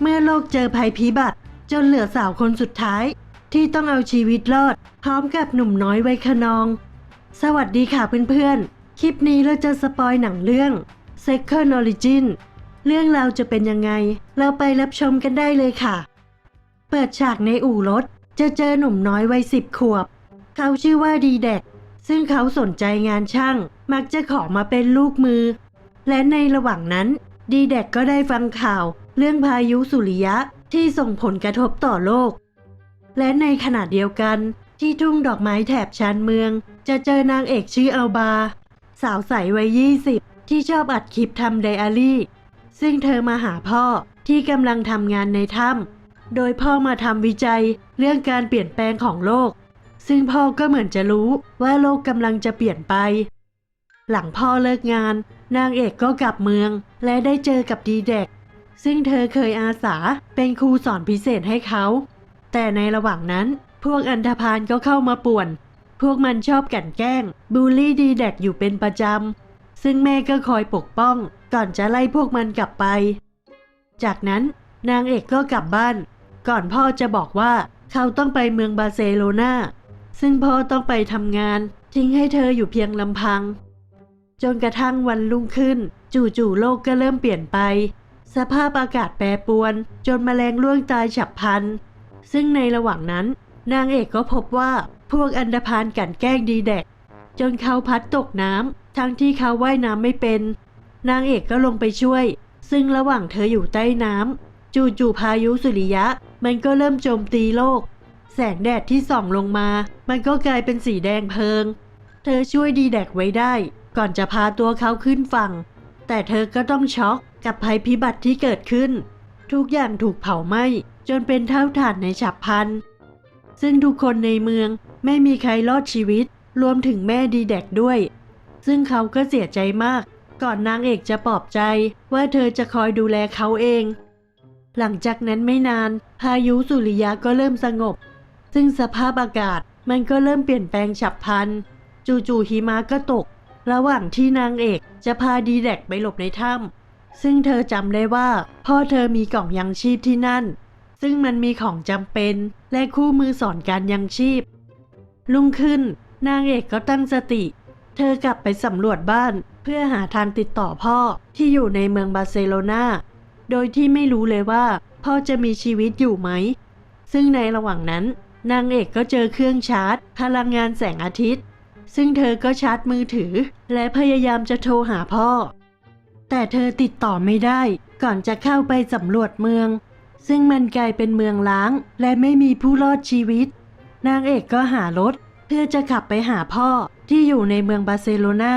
เมื่อโลกเจอภัยพิบัติ จนเหลือสาวคนสุดท้าย ที่ต้องเอาชีวิตรอด พร้อมกับหนุ่มน้อยไวคนอง สวัสดีค่ะเพื่อนๆ คลิปนี้เราจะสปอยหนังเรื่อง Second Origin เรื่องราวจะเป็นยังไง เราไปรับชมกันได้เลยค่ะ เปิดฉากในอู่รถ จะเจอหนุ่มน้อยวัยสิบขวบ เขาชื่อว่าดีแดกซึ่งเขาสนใจงานช่าง มักจะขอมาเป็นลูกมือ และในระหว่างนั้น ดีแดกก็ได้ฟังข่าว เรื่องพายุสุริยะที่ส่งผลกระทบต่อโลก และในขณะเดียวกันที่ทุ่งดอกไม้แถบชานเมือง จะเจอนางเอกชื่ออัลบา สาวใสวัยยี่สิบที่ชอบอัดคลิปทำไดอารี่ ซึ่งเธอมาหาพ่อที่กำลังทำงานในถ้ำโดยพ่อมาทำวิจัยเรื่องการเปลี่ยนแปลงของโลก ซึ่งพ่อก็เหมือนจะรู้ว่าโลกกำลังจะเปลี่ยนไป หลังพ่อเลิกงาน นางเอกก็กลับเมือง และได้เจอกับดีเด็ก ซึ่งเธอเคยอาสาเป็นครูสอนพิเศษให้เขา แต่ในระหว่างนั้นพวกอันธพาลก็เข้ามาป่วน พวกมันชอบกั่นแกล้ง บูลลี่ดีแดกอยู่เป็นประจำ ซึ่งแม่ก็คอยปกป้อง ก่อนจะไล่พวกมันกลับไป จากนั้นนางเอกก็กลับบ้าน ก่อนพ่อจะบอกว่าเขาต้องไปเมืองบาร์เซโลนาซึ่งพ่อต้องไปทำงาน ทิ้งให้เธออยู่เพียงลำพัง จนกระทั่งวันรุ่งขึ้น จู่ๆโลกก็เริ่มเปลี่ยนไป สภาพอากาศแปรปรวน จนแมลงล่วงตายฉับพลัน ซึ่งในระหว่างนั้น นางเอกก็พบว่าพวกอันดพานกันแกล้งดีแดก จนเขาพัดตกน้ำทั้งที่เขาว่ายน้ำไม่เป็น นางเอกก็ลงไปช่วย ซึ่งระหว่างเธออยู่ใต้น้ำจู่ๆพายุสุริยะ มันก็เริ่มโจมตีโลก แสงแดดที่ส่องลงมา มันก็กลายเป็นสีแดงเพลิง เธอช่วยดีแดกไว้ได้ ก่อนจะพาตัวเขาขึ้นฝั่ง แต่เธอก็ต้องช็อก กับภัยพิบัติที่เกิดขึ้น ทุกอย่างถูกเผาไหม้จนเป็นเท่าฐานในฉับพลัน ซึ่งทุกคนในเมืองไม่มีใครรอดชีวิต รวมถึงแม่ดีแดกด้วย ซึ่งเขาก็เสียใจมาก ก่อนนางเอกจะปลอบใจว่าเธอจะคอยดูแลเขาเอง หลังจากนั้นไม่นาน พายุสุริยะก็เริ่มสงบ ซึ่งสภาพอากาศมันก็เริ่มเปลี่ยนแปลงฉับพลัน จู่ๆหิมะก็ตก ระหว่างที่นางเอกจะพาดีแดกไปหลบในถ้ำ ซึ่งเธอจำได้ว่าพ่อเธอมีกล่องยังชีพที่นั่น ซึ่งมันมีของจำเป็นและคู่มือสอนการยังชีพ ลุ่งขึ้นนางเอกก็ตั้งสติ เธอกลับไปสำรวจบ้านเพื่อหาทางติดต่อพ่อที่อยู่ในเมืองบาร์เซโลนาโดยที่ไม่รู้เลยว่าพ่อจะมีชีวิตอยู่ไหม ซึ่งในระหว่างนั้น นางเอกก็เจอเครื่องชาร์จ พลังงานแสงอาทิตย์ ซึ่งเธอก็ชาร์จมือถือ และพยายามจะโทรหาพ่อ แต่เธอติดต่อไม่ได้ ก่อนจะเข้าไปสำรวจเมือง ซึ่งมันกลายเป็นเมืองล้าง และไม่มีผู้รอดชีวิต นางเอกก็หารถ เพื่อจะขับไปหาพ่อที่อยู่ในเมืองบาร์เซโลนา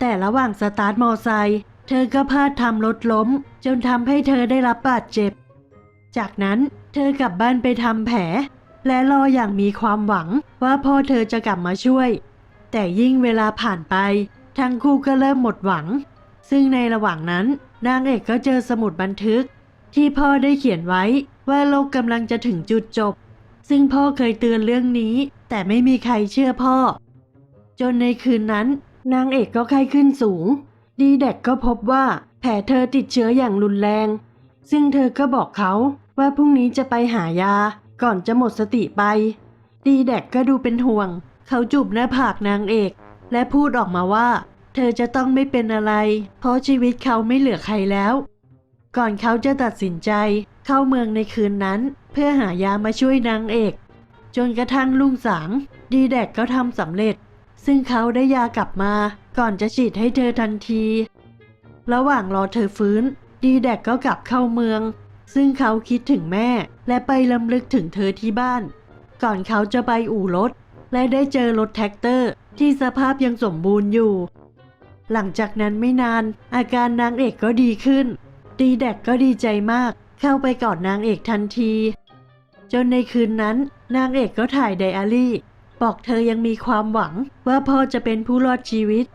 แต่ระหว่างสตาร์ทมอไซค์เธอก็พลาดทำรถล้ม จนทำให้เธอได้รับบาดเจ็บ จากนั้นเธอกลับบ้านไปทำแผล และรออย่างมีความหวังว่าพ่อเธอจะกลับมาช่วย แต่ยิ่งเวลาผ่านไป ทั้งคู่ก็เริ่มหมดหวัง ซึ่งในระหว่างนั้น นางเอกก็เจอสมุดบันทึก ที่พ่อได้เขียนไว้ว่าโลกกำลังจะถึงจุดจบ ซึ่งพ่อเคยเตือนเรื่องนี้ แต่ไม่มีใครเชื่อพ่อ จนในคืนนั้น นางเอกก็ไข้ขึ้นสูง ดีแดกก็พบว่าแผลเธอติดเชื้ออย่างรุนแรง ซึ่งเธอก็บอกเขาว่าพรุ่งนี้จะไปหายาก่อนจะหมดสติไป ดีแดกก็ดูเป็นห่วง เขาจูบหน้าผากนางเอก และพูดออกมาว่า เธอจะต้องไม่เป็นอะไร เพราะชีวิตเขาไม่เหลือใครแล้ว ก่อนเขาจะตัดสินใจเข้าเมืองในคืนนั้น เพื่อหายามาช่วยนางเอก จนกระทั่งลุงสางดีแดกก็ทำสำเร็จ ซึ่งเขาได้ยากลับมา ก่อนจะฉีดให้เธอทันที ระหว่างรอเธอฟื้น ดีแดกก็กลับเข้าเมือง ซึ่งเขาคิดถึงแม่ และไปลำลึกถึงเธอที่บ้าน ก่อนเขาจะไปอู่รถ และได้เจอรถแท็กเตอร์ ที่สภาพยังสมบูรณ์อยู่ หลังจากนั้นไม่นาน อาการนางเอกก็ดีขึ้นดีแดกก็ดีใจมาก เข้าไปกอดนางเอกทันที จนในคืนนั้น นางเอกก็ถ่ายไดอารี่ บอกเธอยังมีความหวังว่าพ่อจะเป็นผู้รอดชีวิต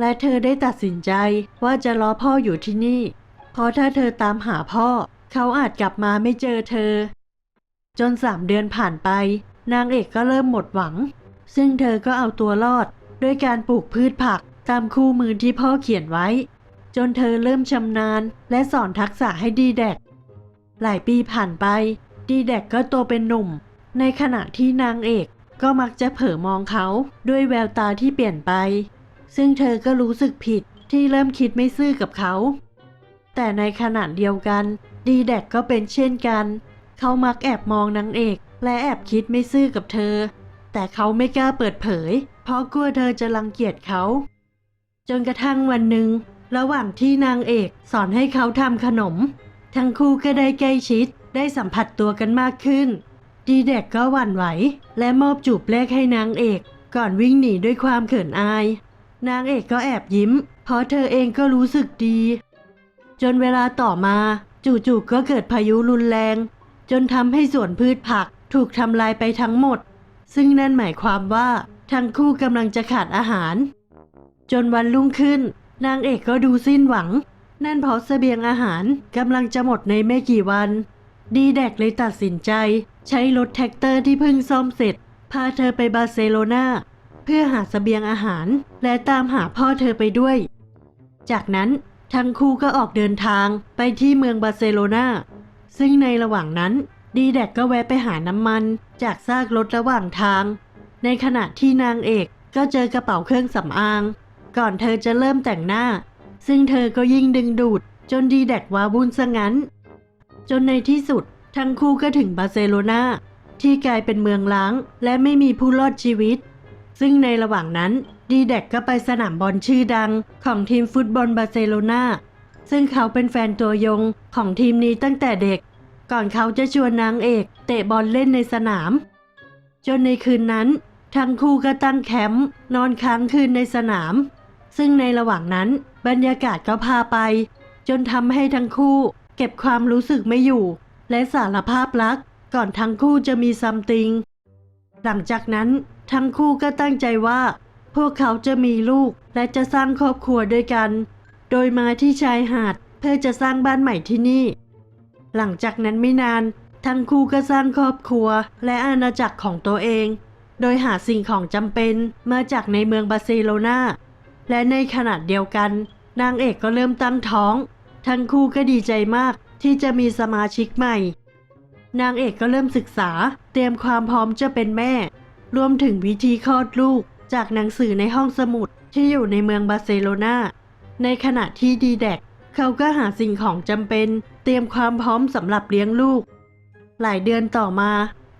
และเธอได้ตัดสินใจว่าจะรอพ่ออยู่ที่นี่ เพราะถ้าเธอตามหาพ่อ เขาอาจกลับมาไม่เจอเธอ จนสามเดือนผ่านไป นางเอกก็เริ่มหมดหวัง ซึ่งเธอก็เอาตัวรอดด้วยการปลูกพืชผัก ตามคู่มือที่พ่อเขียนไว้ จนเธอเริ่มชำนาญและสอนทักษะให้ดีแดก หลายปีผ่านไป ดีแดกก็โตเป็นหนุ่ม ในขณะที่นางเอกก็มักจะเผลอมองเขาด้วยแววตาที่เปลี่ยนไป ซึ่งเธอก็รู้สึกผิดที่เริ่มคิดไม่ซื่อกับเขา แต่ในขณะเดียวกัน ดีแดกก็เป็นเช่นกัน เขามักแอบมองนางเอก และแอบคิดไม่ซื่อกับเธอ แต่เขาไม่กล้าเปิดเผย เพราะกลัวเธอจะรังเกียจเขา จนกระทั่งวันหนึ่ง ระหว่างที่นางเอกสอนให้เขาทำขนม ทั้งคู่ก็ได้ใกล้ชิดได้สัมผัสตัวกันมากขึ้น ดีเด็กก็หวั่นไหว และมอบจูบแรกให้นางเอก ก่อนวิ่งหนีด้วยความเขินอาย นางเอกก็แอบยิ้ม เพราะเธอเองก็รู้สึกดี จนเวลาต่อมาจู่ๆก็เกิดพายุรุนแรง จนทำให้สวนพืชผักถูกทำลายไปทั้งหมด ซึ่งนั่นหมายความว่าทั้งคู่กำลังจะขาดอาหาร จนวันรุ่งขึ้น นางเอกก็ดูสิ้นหวัง นั่นเพราะเสบียงอาหารกำลังจะหมดในไม่กี่วัน ดีแดกเลยตัดสินใจ ใช้รถแท็กเตอร์ที่เพิ่งซ่อมเสร็จ พาเธอไปบาร์เซโลนาเพื่อหาเสบียงอาหาร และตามหาพ่อเธอไปด้วย จากนั้นทั้งคู่ก็ออกเดินทางไปที่เมืองบาร์เซโลนาซึ่งในระหว่างนั้นดีแดกก็แวะไปหาน้ำมัน จากซากรถระหว่างทาง ในขณะที่นางเอกก็เจอกระเป๋าเครื่องสำอาง ก่อนเธอจะเริ่มแต่งหน้า ซึ่งเธอก็ยิ่งดึงดูด จนดีแดกว้าวุ่นซะงั้น จนในที่สุด ทั้งคู่ก็ถึงบาร์เซโลนาที่กลายเป็นเมืองล้าง และไม่มีผู้รอดชีวิต ซึ่งในระหว่างนั้นดีแดกก็ไปสนามบอลชื่อดังของทีมฟุตบอลบาร์เซโลนาซึ่งเขาเป็นแฟนตัวยงของทีมนี้ตั้งแต่เด็ก ก่อนเขาจะชวนนางเอก เตะบอลเล่นในสนาม จนในคืนนั้น ทั้งคู่ก็ตั้งแคมป์นอนค้างคืนในสนาม ซึ่งในระหว่างนั้นบรรยากาศก็พาไป จนทำให้ทั้งคู่เก็บความรู้สึกไม่อยู่ และสารภาพรักก่อนทั้งคู่จะมีซัมติง หลังจากนั้นทั้งคู่ก็ตั้งใจว่า พวกเขาจะมีลูกและจะสร้างครอบครัวด้วยกัน โดยมาที่ชายหาดเพื่อจะสร้างบ้านใหม่ที่นี่ หลังจากนั้นไม่นาน ทั้งคู่ก็สร้างครอบครัวและอาณาจักรของตัวเอง โดยหาสิ่งของจำเป็นมาจากในเมืองบาร์เซโลนา และในขณะเดียวกัน นางเอกก็เริ่มตั้งท้อง ทั้งคู่ก็ดีใจมากที่จะมีสมาชิกใหม่ นางเอกก็เริ่มศึกษา เตรียมความพร้อมจะเป็นแม่ รวมถึงวิธีคลอดลูกจากหนังสือในห้องสมุดที่อยู่ในเมืองบาร์เซโลนาในขณะที่ดีแดกเขาก็หาสิ่งของจำเป็น เตรียมความพร้อมสำหรับเลี้ยงลูก หลายเดือนต่อมา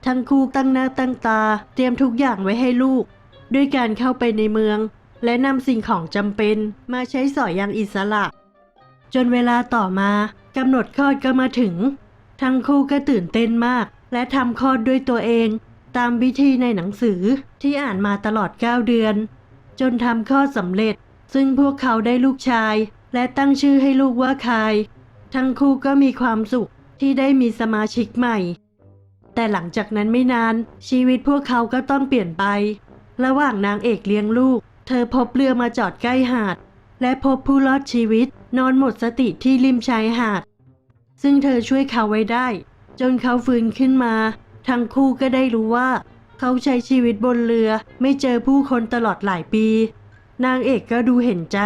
ทั้งคู่ตั้งหน้าตั้งตา เตรียมทุกอย่างไว้ให้ลูก ด้วยการเข้าไปในเมือง และนำสิ่งของจำเป็นมาใช้สอยอย่างอิสระ จนเวลาต่อมากำหนดคลอดก็มาถึง ทั้งคู่ก็ตื่นเต้นมาก และทำคลอดด้วยตัวเอง ตามวิธีในหนังสือที่อ่านมาตลอด 9 เดือน จนทำคลอดสำเร็จ ซึ่งพวกเขาได้ลูกชาย และตั้งชื่อให้ลูกว่าคาย ทั้งคู่ก็มีความสุขที่ได้มีสมาชิกใหม่ แต่หลังจากนั้นไม่นานชีวิตพวกเขาก็ต้องเปลี่ยนไป ระหว่างนางเอกเลี้ยงลูก ธอพบเรือมาจอดใกล้หาด และพบผู้รอดชีวิตนอนหมดสติที่ริมชายหาด ซึ่งเธอช่วยเขาไว้ได้ จนเขาฟื้นขึ้นมา ทั้งคู่ก็ได้รู้ว่า เขาใช้ชีวิตบนเรือไม่เจอผู้คนตลอดหลายปี นางเอกก็ดูเห็นใจ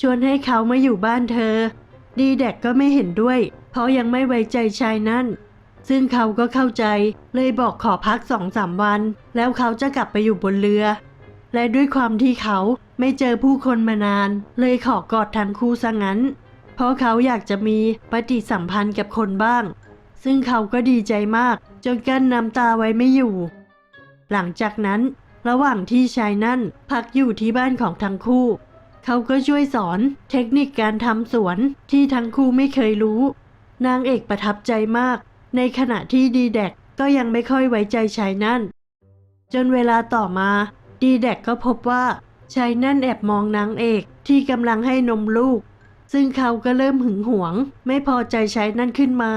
ชวนให้เขามาอยู่บ้านเธอ ดีแดกก็ไม่เห็นด้วย เพราะยังไม่ไว้ใจชายนั่น ซึ่งเขาก็เข้าใจเลยบอกขอพักสองสามวัน แล้วเขาจะกลับไปอยู่บนเรือ และด้วยความที่เขาไม่เจอผู้คนมานาน เลยขอกอดทั้งคู่ซะงั้น เพราะเขาอยากจะมีปฏิสัมพันธ์กับคนบ้าง ซึ่งเขาก็ดีใจมาก จนกั้นน้ำตาไว้ไม่อยู่ หลังจากนั้น ระหว่างที่ชายนั่นพักอยู่ที่บ้านของทั้งคู่ เขาก็ช่วยสอนเทคนิคการทำสวนที่ทั้งคู่ไม่เคยรู้ นางเอกประทับใจมาก ในขณะที่ดีแดกก็ยังไม่ค่อยไว้ใจชายนั่น จนเวลาต่อมา ดีแดกก็พบว่าชายนั่นแอบมองนางเอกที่กำลังให้นมลูก ซึ่งเขาก็เริ่มหึงหวง ไม่พอใจชายนั่นขึ้นมา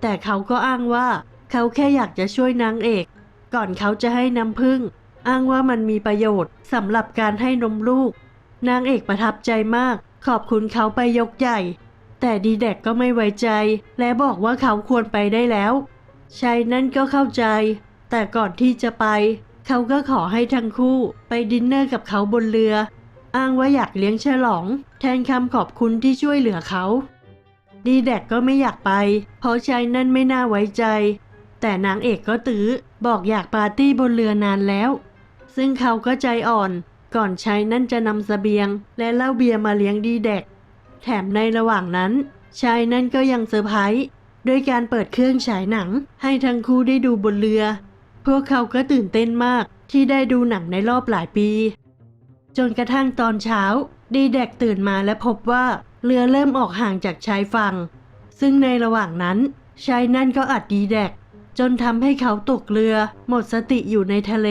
แต่เขาก็อ้างว่าเขาแค่อยากจะช่วยนางเอก ก่อนเขาจะให้น้ำผึ้งอ้างว่ามันมีประโยชน์สำหรับการให้นมลูก นางเอกประทับใจมาก ขอบคุณเขาไปยกใหญ่ แต่ดีแดกก็ไม่ไว้ใจ และบอกว่าเขาควรไปได้แล้วชายนั่นก็เข้าใจ แต่ก่อนที่จะไป เขาก็ขอให้ทั้งคู่ไปดินเนอร์กับเขาบนเรือ อ้างว่าอยากเลี้ยงฉลอง แทนคำขอบคุณที่ช่วยเหลือเขา ดีแดกก็ไม่อยากไป เพราะชายนั่นไม่น่าไว้ใจ แต่นางเอกก็ตื้อบอกอยากปาร์ตี้บนเรือนานแล้ว ซึ่งเขาก็ใจอ่อน ก่อนชายนั่นจะนำสเสบียง และเหล้าเบียร์มาเลี้ยงดีแดก แถมในระหว่างนั้นชายนั่นก็ยังเซอร์ไพรส์ด้วยการเปิดเครื่องฉายหนัง ให้ทั้งคู่ได้ดูบนเรือ พวกเขาก็ตื่นเต้นมากที่ได้ดูหนังในรอบหลายปี จนกระทั่งตอนเช้า ดีแดกตื่นมาและพบว่าเรือเริ่มออกห่างจากชายฝั่ง ซึ่งในระหว่างนั้นชายนั่นก็อัดดีแดก จนทำให้เขาตกเรือ หมดสติอยู่ในทะเล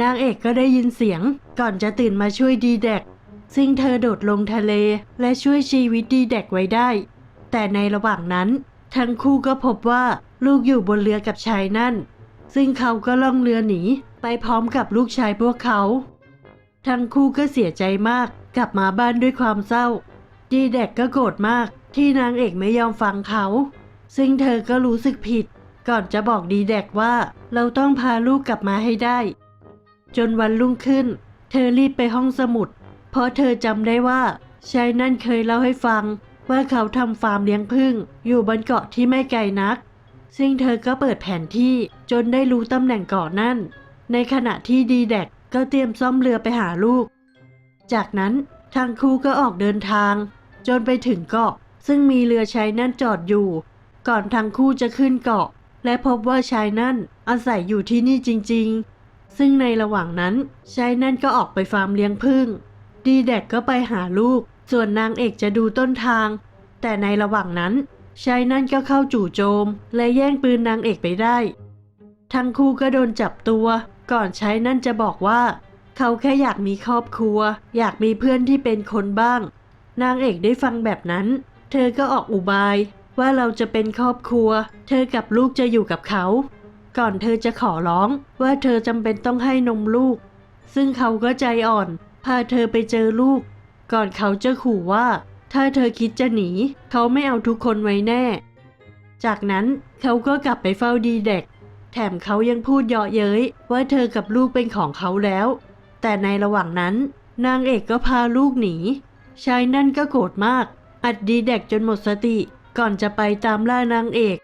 นางเอกก็ได้ยินเสียง ก่อนจะตื่นมาช่วยดีแดก ซึ่งเธอโดดลงทะเลและช่วยชีวิตดีแดกไว้ได้ แต่ในระหว่างนั้น ทั้งคู่ก็พบว่าลูกอยู่บนเรือกับชายนั่น ซึ่งเขาก็ล่องเรือหนี ไปพร้อมกับลูกชายพวกเขา ทั้งคู่ก็เสียใจมาก กลับมาบ้านด้วยความเศร้า ดีแดกก็โกรธมาก ที่นางเอกไม่ยอมฟังเขา ซึ่งเธอก็รู้สึกผิด ก่อนจะบอกดีแดกว่า เราต้องพาลูกกลับมาให้ได้ จนวันรุ่งขึ้น เธอรีบไปห้องสมุด เพราะเธอจำได้ว่าชายนั่นเคยเล่าให้ฟังว่าเขาทำฟาร์มเลี้ยงผึ้งอยู่บนเกาะที่ไม่ไกลนัก ซึ่งเธอก็เปิดแผนที่ จนได้รู้ตำแหน่งเกาะนั่น ในขณะที่ดีแดกก็เตรียมซ่อมเรือไปหาลูก จากนั้นทั้งคู่ก็ออกเดินทาง จนไปถึงเกาะ ซึ่งมีเรือชายนั่นจอดอยู่ ก่อนทั้งคู่จะขึ้นเกาะ และพบว่าชายนั่นอาศัยอยู่ที่นี่จริง ๆ ซึ่งในระหว่างนั้นชายนั่นก็ออกไปฟาร์มเลี้ยงผึ้งดีแดกก็ไปหาลูก ส่วนนางเอกจะดูต้นทาง แต่ในระหว่างนั้นชายนั่นก็เข้าจู่โจม และแย่งปืนนางเอกไปได้ ทั้งคู่ก็โดนจับตัว ก่อนใชายนั่นจะบอกว่า เขาแค่อยากมีครอบครัว อยากมีเพื่อนที่เป็นคนบ้าง นางเอกได้ฟังแบบนั้น เธอก็ออกอุบาย ว่าเราจะเป็นครอบครัว เธอกับลูกจะอยู่กับเขา ก่อนเธอจะขอร้องว่าเธอจำเป็นต้องให้นมลูก ซึ่งเขาก็ใจอ่อน พาเธอไปเจอลูก ก่อนเขาจะขู่ว่า ถ้าเธอคิดจะหนี เขาไม่เอาทุกคนไว้แน่ จากนั้นเขาก็กลับไปเฝ้าดีเด็ก แถมเขายังพูดเยาะเย้ยว่าเธอกับลูกเป็นของเขาแล้ว แต่ในระหว่างนั้น นางเอกก็พาลูกหนี ชายนั่นก็โกรธมาก อัดดีเด็กจนหมดสติ ก่อนจะไปตามล่านางเอก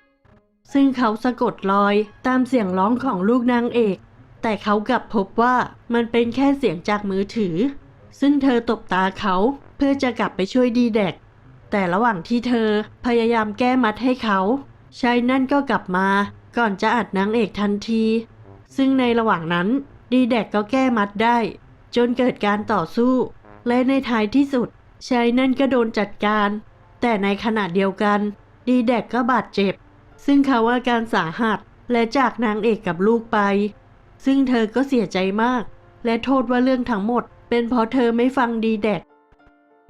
ซึ่งเขาสะกดรอยตามเสียงร้องของลูกนางเอก แต่เขากลับพบว่ามันเป็นแค่เสียงจากมือถือ ซึ่งเธอตบตาเขาเพื่อจะกลับไปช่วยดีเด็กแต่ระหว่างที่เธอพยายามแก้มัดให้เขาชายนั่นก็กลับมา ก่อนจะอัดนางเอกทันที ซึ่งในระหว่างนั้นดีแดกก็แก้มัดได้ จนเกิดการต่อสู้ และในท้ายที่สุดชายนั่นก็โดนจัดการ แต่ในขณะเดียวกัน ดีแดกก็บาดเจ็บ ซึ่งเขาอาการสาหัสและจากนางเอกกับลูกไป ซึ่งเธอก็เสียใจมาก และโทษว่าเรื่องทั้งหมด เป็นเพราะเธอไม่ฟังดีแดก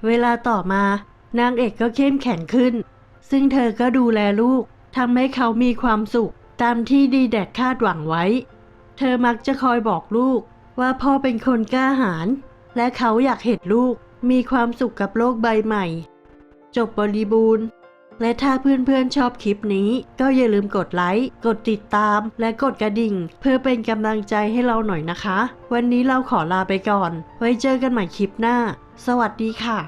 เวลาต่อมานางเอกก็เข้มแข็งขึ้น ซึ่งเธอก็ดูแลลูกทำให้เขามีความสุข ตามที่ดีแดกคาดหวังไว้ เธอมักจะคอยบอกลูก ว่าพ่อเป็นคนกล้าหาญและเขาอยากเห็นลูกมีความสุขกับโลกใบใหม่ จบบริบูรณ์ และถ้าเพื่อนๆชอบคลิปนี้ ก็อย่าลืมกดไลค์ กดติดตาม และกดกระดิ่ง เพื่อเป็นกำลังใจให้เราหน่อยนะคะ วันนี้เราขอลาไปก่อน ไว้เจอกันใหม่คลิปหน้า สวัสดีค่ะ